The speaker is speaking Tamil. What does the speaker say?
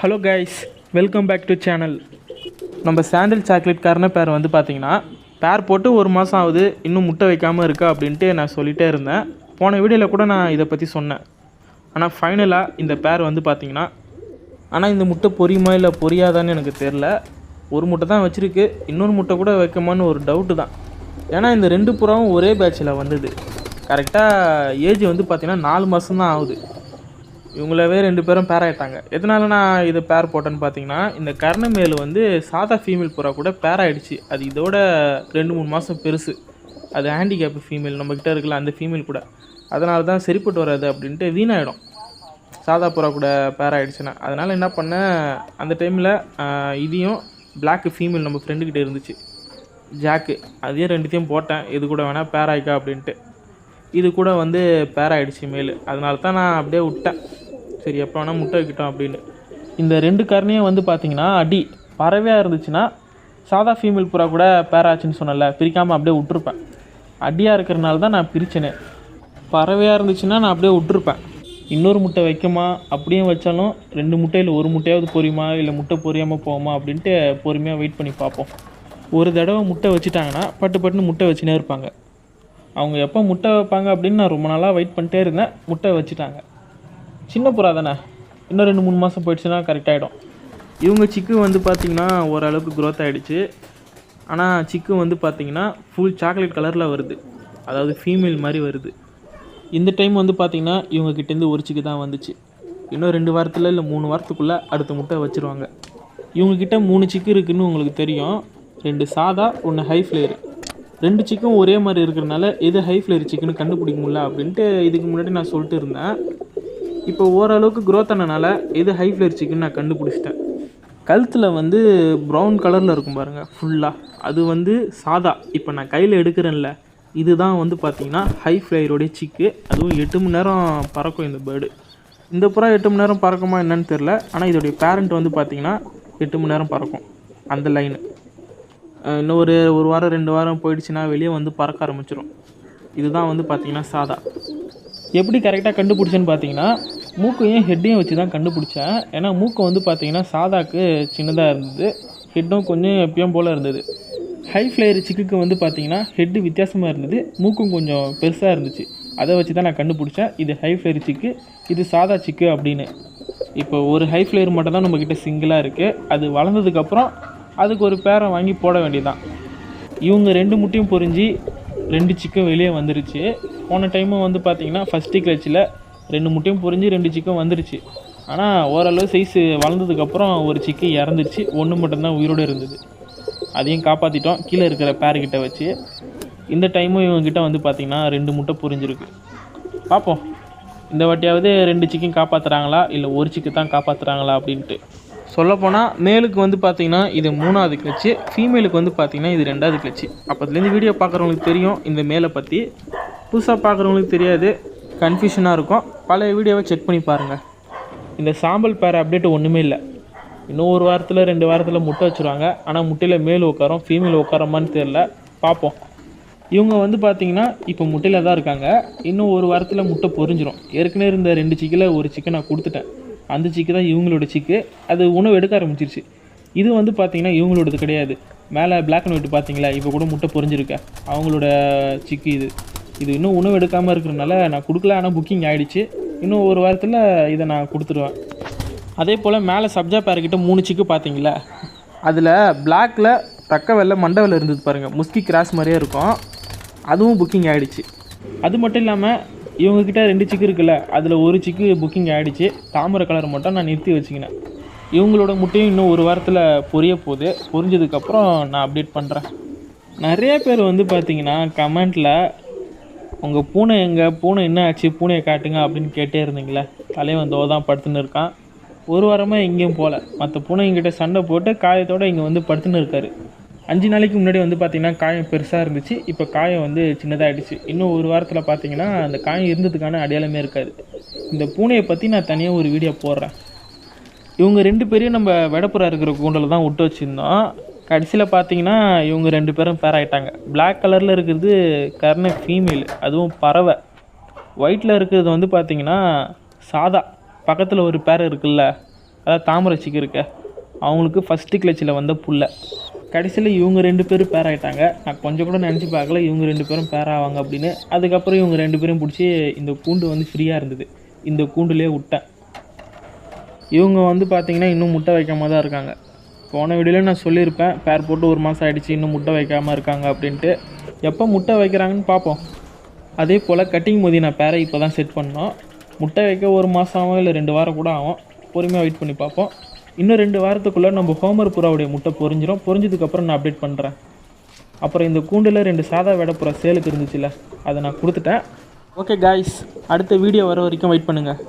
Hello guys welcome back to channel நம்ம சாண்டில் சாக்லேட் காரன பேர் வந்து பார்த்தீங்கன்னா பேர் போட்டு ஒரு மாதம் ஆகுது இன்னும் முட்டை வைக்காமல் இருக்கா அப்படின்ட்டு நான் சொல்லிகிட்டே இருந்தேன். போன வீடியோவில் கூட நான் இதை பற்றி சொன்னேன். ஆனால் ஃபைனலாக இந்த பேர் வந்து பார்த்தீங்கன்னா ஆனால் இந்த முட்டை பொரியுமா இல்லை பொரியாதான்னு எனக்கு தெரில ஒரு முட்டை தான் வச்சுருக்கு. இன்னொரு முட்டை கூட வைக்குமான்னு ஒரு டவுட்டு தான். ஏன்னா இந்த ரெண்டு புறாவும் ஒரே பேட்சில் வந்தது. கரெக்டாக ஏஜ் வந்து பார்த்திங்கன்னா நாலு மாதம் தான் ஆகுது. இவங்களவே ரெண்டு பேரும் பேர் ஆகிட்டாங்க எதனால நான் இது பேர் போட்டேன்னு பார்த்தீங்கன்னா இந்த கர்ணமேல் வந்து சாதா ஃபீமேல் புறா கூட பேர் ஆகிடுச்சு அது இதோட ரெண்டு மூணு மாதம் பெருசு. அது ஹேண்டிகேப் ஃபீமேல் நம்மக்கிட்ட இருக்கல அந்த ஃபீமேல் கூட. அதனால தான் சரிப்பட்டு வராது அப்படின்ட்டு வீணாயிடும். சாதா புறா கூட பேர் ஆகிடுச்சுன்னா அதனால் என்ன பண்ணேன் அந்த டைமில் இதையும் பிளாக் ஃபீமேல் நம்ம ஃப்ரெண்டுக்கிட்ட இருந்துச்சு. ஜாக்கு அதையும் ரெண்டுத்தையும் போட்டேன். இது கூட வேணால் பேர் ஆயிக்கா அப்படின்ட்டு. இது கூட வந்து பேர் ஆகிடுச்சு மேல். அதனால தான் நான் அப்படியே விட்டேன். சரி எப்போ வேணால் முட்டை வைக்கிட்டோம் அப்படின்னு. இந்த ரெண்டு கருணையும் வந்து பார்த்தீங்கன்னா அடி பறவையாக இருந்துச்சுன்னா சாதா ஃபீமேல் புறா கூட பேர் ஆச்சுன்னு சொன்னல பிரிக்காமல் அப்படியே விட்டுருப்பேன். அடியாக இருக்கிறனால தான் நான் பிரிச்சேனே. பறவையாக இருந்துச்சுன்னா நான் அப்படியே விட்டுருப்பேன். இன்னொரு முட்டை வைக்குமா? அப்படியும் வச்சாலும் ரெண்டு முட்டையில் ஒரு முட்டையாவது பொரியுமா? இல்லை முட்டை பொரியாமல் போகுமா? அப்படின்ட்டு பொறுமையாக வெயிட் பண்ணி பார்ப்போம். ஒரு தடவை முட்டை வச்சுட்டாங்கன்னா பட்டு பட்டுன்னு முட்டை வச்சுனே இருப்பாங்க. அவங்க எப்போ முட்டை வைப்பாங்க அப்படின்னு நான் ரொம்ப நாளாக வெயிட் பண்ணிட்டே இருந்தேன். முட்டை வச்சுட்டாங்க. சின்ன புறா தானே? இன்னும் ரெண்டு மூணு மாதம் போயிடுச்சுன்னா கரெக்டாகிடும் இவங்க சிக்கு வந்து பார்த்திங்கன்னா ஓரளவுக்கு க்ரோத் ஆகிடுச்சு ஆனால் சிக்கு வந்து பார்த்திங்கன்னா ஃபுல் சாக்லேட் கலரில் வருது. அதாவது ஃபீமேல் மாதிரி வருது. இந்த டைம் வந்து பார்த்திங்கன்னா இவங்கக்கிட்டேருந்து ஒரு சிக்கு தான் வந்துச்சு. இன்னும் ரெண்டு வாரத்தில் இல்லை மூணு வாரத்துக்குள்ளே அடுத்த முட்டை வச்சுருவாங்க. இவங்கக்கிட்ட மூணு சிக்கு இருக்குதுன்னு உங்களுக்கு தெரியும். ரெண்டு சாதா ஒன்று ஹை ஃப்ளேயர் ரெண்டு சிக்கும் ஒரே மாதிரி இருக்கிறனால எது ஹை ஃப்ளேயர் சிக்கன் கண்டுபிடிக்க முடியல அப்படின்ட்டு இதுக்கு முன்னாடி நான் சொல்லிட்டு இருந்தேன். இப்போ ஓரளவுக்கு க்ரோத் ஆனனால எது ஹை ஃப்ளேயர் சிக்கன் நான் கண்டுபிடிச்சிட்டேன். கழுத்தில் வந்து ப்ரௌன் கலரில் இருக்கும் பாருங்கள் ஃபுல்லாக அது வந்து சாதா. இப்போ நான் கையில் எடுக்கிறேன்ல இதுதான் வந்து பார்த்தீங்கன்னா ஹை ஃப்ளையரோடைய சிக்கு அதுவும் எட்டு மணி நேரம் பறக்கும் இந்த பேர்டு இந்த புறா எட்டு மணி நேரம் பறக்குமா என்னன்னு தெரில ஆனால் இதோடைய பேரண்ட் வந்து பார்த்தீங்கன்னா எட்டு மணி நேரம் பறக்கும் அந்த லைனு இன்னும் ஒரு ஒரு வாரம் ரெண்டு வாரம் போயிடுச்சுன்னா வெளியே வந்து பறக்க ஆரம்பிச்சிடும் இதுதான் வந்து பார்த்திங்கன்னா சாதா. எப்படி கரெக்டாக கண்டுபிடிச்சேன்னு பார்த்தீங்கன்னா மூக்கையும் ஹெட்டையும் வச்சு தான் கண்டுபிடிச்சேன். ஏன்னா மூக்கு வந்து பார்த்திங்கன்னா சாதாக்கு சின்னதாக இருந்தது. ஹெட்டும் கொஞ்சம் எப்பயும் போல் இருந்தது. ஹை ஃப்ளையர் சிக்குக்கு வந்து பார்த்திங்கன்னா ஹெட்டு வித்தியாசமாக இருந்தது. மூக்கும் கொஞ்சம் பெருசாக இருந்துச்சு. அதை வச்சு தான் நான் கண்டுபிடிச்சேன். இது ஹை ஃப்ளையர் சிக்கு இது சாதா சிக்கு அப்படின்னு. இப்போ ஒரு ஹை ஃப்ளையர் மட்டும் தான் நம்மக்கிட்ட சிங்கிளாக இருக்குது அது வளர்ந்ததுக்கப்புறம் அதுக்கு ஒரு பேரை வாங்கி போட வேண்டியதான் இவங்க ரெண்டு முட்டையும் பொறிஞ்சு ரெண்டு சிக்கன் வெளியே வந்துருச்சு. போன டைமும் வந்து பார்த்திங்கன்னா ஃபஸ்ட்டு கிளச்சில் ரெண்டு முட்டையும் பொறிஞ்சு ரெண்டு சிக்கன் வந்துருச்சு. ஆனால் ஓரளவு சைஸு வளர்ந்ததுக்கப்புறம் ஒரு சிக்கன் இறந்துருச்சு. ஒன்று மட்டும்தான் உயிரோடு இருந்தது. அதையும் காப்பாற்றிட்டோம் கீழே இருக்கிற பேர்கிட்ட வச்சு. இந்த டைமும் இவங்ககிட்ட வந்து பார்த்திங்கன்னா ரெண்டு முட்டை புரிஞ்சிருக்கு பார்ப்போம் இந்த வாட்டியாவது ரெண்டு சிக்கன் காப்பாற்றுறாங்களா இல்லை ஒரு சிக்கு தான் காப்பாற்றுறாங்களா அப்படின்ட்டு. சொல்லப்போனால் மேலுக்கு வந்து பார்த்தீங்கன்னா இது மூணாவது கிளச்சு ஃபீமேலுக்கு வந்து பார்த்தீங்கன்னா இது ரெண்டாவது கிளச்சு அப்போதுலேருந்து வீடியோ பார்க்குறவங்களுக்கு தெரியும். இந்த மேலை பற்றி புதுசாக பார்க்குறவங்களுக்கு தெரியாது. கன்ஃபியூஷனாக இருக்கும். பழைய வீடியோவை செக் பண்ணி பாருங்கள் இந்த சாம்பல் பேர் அப்டேட் ஒன்றுமே இல்லை. இன்னும் ஒரு வாரத்தில் ரெண்டு வாரத்தில் முட்டை வச்சுருவாங்க. ஆனால் முட்டையில் மேல் உட்காரோம் ஃபீமேல் உட்காரமான்னு தெரில பார்ப்போம் இவங்க வந்து பார்த்திங்கன்னா இப்போ முட்டையில் தான் இருக்காங்க. இன்னும் ஒரு வாரத்தில் முட்டை பொறிஞ்சிரும் ஏற்கனவே இருந்த ரெண்டு சிக்கில் ஒரு சிக்கன் நான் கொடுத்துட்டேன். அந்த சிக்கு தான் இவங்களோட சிக்கு அது உணவு எடுக்க ஆரம்பிச்சிருச்சு. இது வந்து பார்த்திங்கன்னா இவங்களோடது கிடையாது. மேலே பிளாக் அண்ட் ஒயிட் பார்த்தீங்களா இப்போ கூட முட்டை பொரிஞ்சிருக்க? அவங்களோட சிக்கு இது. இது இன்னும் உணவு எடுக்காமல் இருக்கிறனால நான் கொடுக்கல. ஆனால் புக்கிங் ஆகிடுச்சு இன்னும் ஒரு வாரத்தில் இதை நான் கொடுத்துருவேன். அதே போல் மேலே சப்ஜா பேர்கிட்ட மூணு சிக்கு பார்த்தீங்களா அதில் பிளாக்கில் தக்க வெள்ளை மண்டை வெள்ளை இருந்தது பாருங்கள் முஸ்கி கிராஸ் மாதிரியே இருக்கும். அதுவும் புக்கிங் ஆகிடுச்சு அது மட்டும் இல்லாமல் இவங்கக்கிட்ட ரெண்டு சிக்கு இருக்குல்ல அதில் ஒரு சிக்கு புக்கிங் ஆகிடுச்சு தாமரை கலர் மட்டும் நான் நிறுத்தி வச்சுக்கினேன். இவங்களோட முட்டையும் இன்னும் ஒரு வாரத்தில் பொரிய போகுது. பொரிஞ்சதுக்கப்புறம் நான் அப்டேட் பண்ணுறேன் நிறைய பேர் வந்து பார்த்தீங்கன்னா கமெண்ட்டில் உங்கள் பூனை எங்கே? பூனை என்ன ஆச்சு? பூனையை காட்டுங்க அப்படின்னு கேட்டே இருந்தீங்களே. தலைவன் தோ தான் படுத்துன்னு இருக்கான். ஒரு வாரமாக எங்கேயும் போகல மற்ற பூனை எங்கிட்ட சண்டை போட்டு காயத்தோடு இங்கே வந்து படுத்துன்னு இருக்காரு. அஞ்சு நாளைக்கு முன்னாடி வந்து பார்த்திங்கன்னா காயம் பெருசாக இருந்துச்சு. இப்போ காயம் வந்து சின்னதாகிடுச்சு இன்னும் ஒரு வாரத்தில் பார்த்தீங்கன்னா அந்த காயம் இருந்ததுக்கான அடையாளமே இருக்காது. இந்த பூனையை பற்றி நான் தனியாக ஒரு வீடியோ போடுறேன். இவங்க ரெண்டு பேரையும் நம்ம வெடப்புறா இருக்கிற கூண்டில் தான் விட்டு வச்சுருந்தோம். கடைசியில் பார்த்தீங்கன்னா இவங்க ரெண்டு பேரும் பேர் ஆகிட்டாங்க பிளாக் கலரில் இருக்கிறது கர்ண ஃபீமேல் அதுவும் பறவை. ஒயிட்டில் இருக்கிறது வந்து பார்த்திங்கன்னா சாதா. பக்கத்தில் ஒரு பேர் இருக்குல்ல அதாவது தாமரை சிக்கு இருக்க அவங்களுக்கு ஃபஸ்ட்டு கிளச்சில் வந்த புல்லை. கடைசியில் இவங்க ரெண்டு பேரும் பேர் ஆகிட்டாங்க நான் கொஞ்சம் கூட நினச்சி பார்க்கல இவங்க ரெண்டு பேரும் பேர் ஆவாங்க அப்படின்னு. அதுக்கப்புறம் இவங்க ரெண்டு பேரும் பிடிச்சி இந்த கூண்டு வந்து ஃப்ரீயாக இருந்தது. இந்த கூண்டுலேயே விட்டேன். இவங்க வந்து பார்த்திங்கன்னா இன்னும் முட்டை வைக்காமல் தான் இருக்காங்க. போன வீடியோவில் நான் சொல்லியிருப்பேன் பேர் போட்டு ஒரு மாதம் ஆகிடுச்சு இன்னும் முட்டை வைக்காமல் இருக்காங்க அப்படின்ட்டு. எப்போ முட்டை வைக்கிறாங்கன்னு பார்ப்போம். அதே போல் கட்டிங் மோதி நான் பேரை இப்போ தான் செட் பண்ணோம். முட்டை வைக்க ஒரு மாதம் ஆகும் இல்லை ரெண்டு வாரம் கூட ஆகும். பொறுமையாக வெயிட் பண்ணி பார்ப்போம். இன்னும் ரெண்டு வாரத்துக்குள்ளே நம்ம ஹோமர் புறாவுடைய முட்டை பொறிஞ்சிரும் பொரிஞ்சதுக்கப்புறம் நான் அப்டேட் பண்ணுறேன் அப்புறம் இந்த கூண்டில் ரெண்டு சாதா வெடப்புறா சேலுக்கு இருந்துச்சுல்ல அதை நான் கொடுத்துட்டேன். ஓகே காய்ஸ் அடுத்த வீடியோ வர வரைக்கும் வெயிட் பண்ணுங்கள்